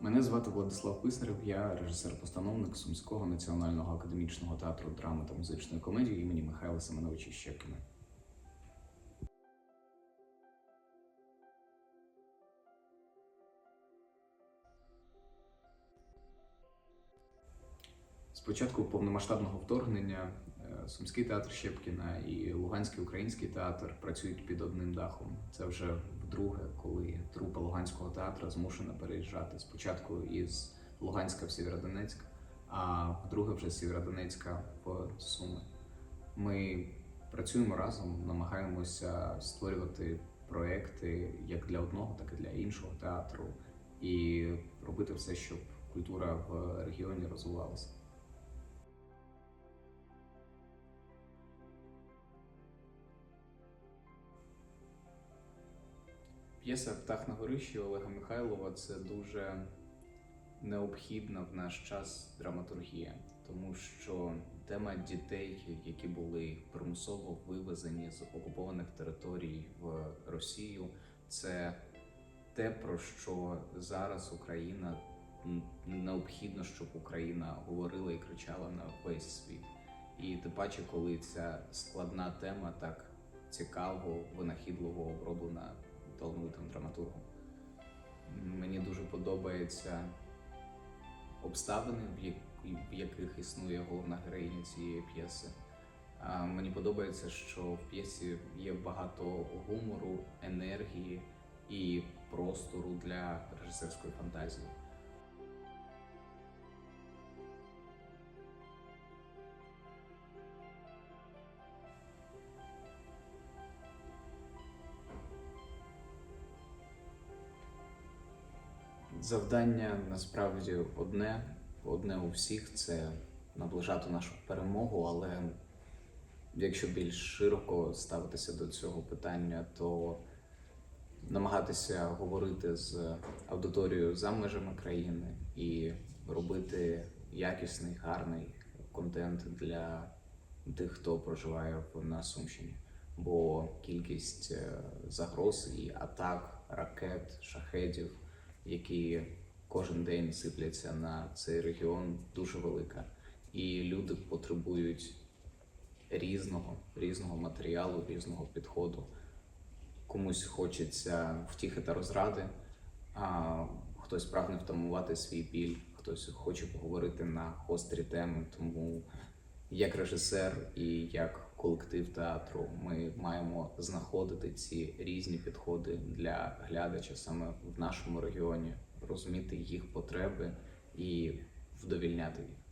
Мене звати Владислав Писарев, я режисер-постановник Сумського національного академічного театру драми та музичної комедії імені Михайла Семеновича Щепкіна. З початку повномасштабного вторгнення е, Сумський театр Щепкіна і Луганський український театр працюють під одним дахом. Це вже вдруге, коли трупа Луганського театру змушена переїжджати спочатку із Луганська в Сєвєродонецьк, а вдруге вже Сєвєродонецька в Суми. Ми працюємо разом, намагаємося створювати проекти як для одного, так і для іншого театру, і робити все, щоб культура в регіоні розвивалася. П'єса Птах на горищі Олега Михайлова це дуже необхідна в наш час драматургія, тому що тема дітей, які були примусово вивезені з окупованих територій в Росію, це те, про що зараз Україна необхідно, щоб Україна говорила і кричала на весь світ. І тим паче, коли ця складна тема так цікаво, винахідливо оброблена талановитим драматургом. Мені дуже подобаються обставини, в, яких існує головна героїня цієї п'єси. Мені подобається, що в п'єсі є багато гумору, енергії і простору для режисерської фантазії. Завдання насправді одне, одне у всіх це наближати нашу перемогу, але якщо більш широко ставитися до цього питання, то намагатися говорити з аудиторією за межами країни і робити якісний, гарний контент для тих, хто проживає на Сумщині. Бо кількість е, загроз і атак, ракет, шахедів, які кожен день сипляться на цей регіон, дуже велика. І люди потребують різного, різного матеріалу, різного підходу. Комусь хочеться втіхи та розради, а хтось прагне втамувати свій біль, хтось хоче поговорити на гострі теми. Тому як режисер і як колектив театру ми маємо знаходити ці різні підходи для глядача саме в нашому регіоні, розуміти їх потреби і вдовільняти їх.